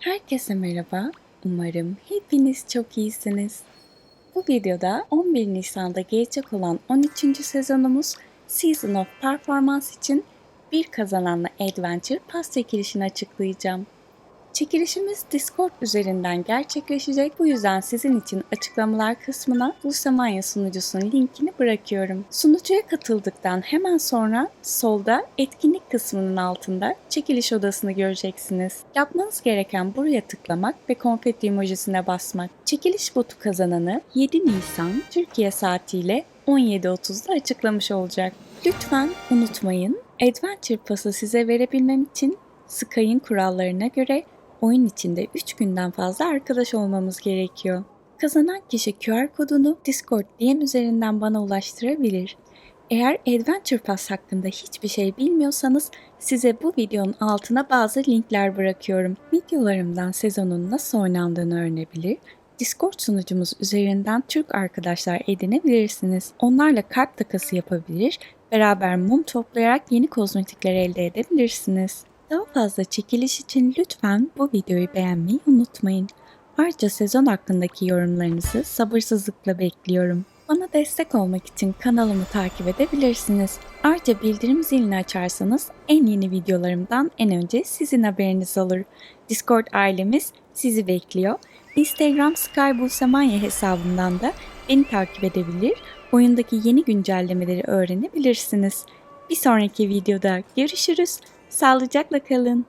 Herkese merhaba. Umarım hepiniz çok iyisiniz. Bu videoda 11 Nisan'da gelecek olan 13. sezonumuz Season of Performance için bir kazananla Adventure Pass çekilişini açıklayacağım. Çekilişimiz Discord üzerinden gerçekleşecek. Bu yüzden sizin için açıklamalar kısmına Bulsamanya sunucusunun linkini bırakıyorum. Sunucuya katıldıktan hemen sonra solda etkinlik kısmının altında çekiliş odasını göreceksiniz. Yapmanız gereken buraya tıklamak ve konfeti emojisine basmak. Çekiliş botu kazananı 7 Nisan Türkiye saatiyle 17.30'da açıklamış olacak. Lütfen unutmayın, Adventure Pass'ı size verebilmem için Sky'ın kurallarına göre oyun içinde 3 günden fazla arkadaş olmamız gerekiyor. Kazanan kişi QR kodunu Discord DM üzerinden bana ulaştırabilir. Eğer Adventure Pass hakkında hiçbir şey bilmiyorsanız size bu videonun altına bazı linkler bırakıyorum. Videolarımdan sezonun nasıl oynandığını öğrenebilir, Discord sunucumuz üzerinden Türk arkadaşlar edinebilirsiniz. Onlarla kalp takası yapabilir, beraber mum toplayarak yeni kozmetikler elde edebilirsiniz. Daha fazla çekiliş için lütfen bu videoyu beğenmeyi unutmayın. Ayrıca sezon hakkındaki yorumlarınızı sabırsızlıkla bekliyorum. Bana destek olmak için kanalımı takip edebilirsiniz. Ayrıca bildirim zilini açarsanız en yeni videolarımdan en önce sizin haberiniz olur. Discord ailemiz sizi bekliyor. Instagram Skybulsemanya hesabından da beni takip edebilir, oyundaki yeni güncellemeleri öğrenebilirsiniz. Bir sonraki videoda görüşürüz. Sağlıcakla kalın.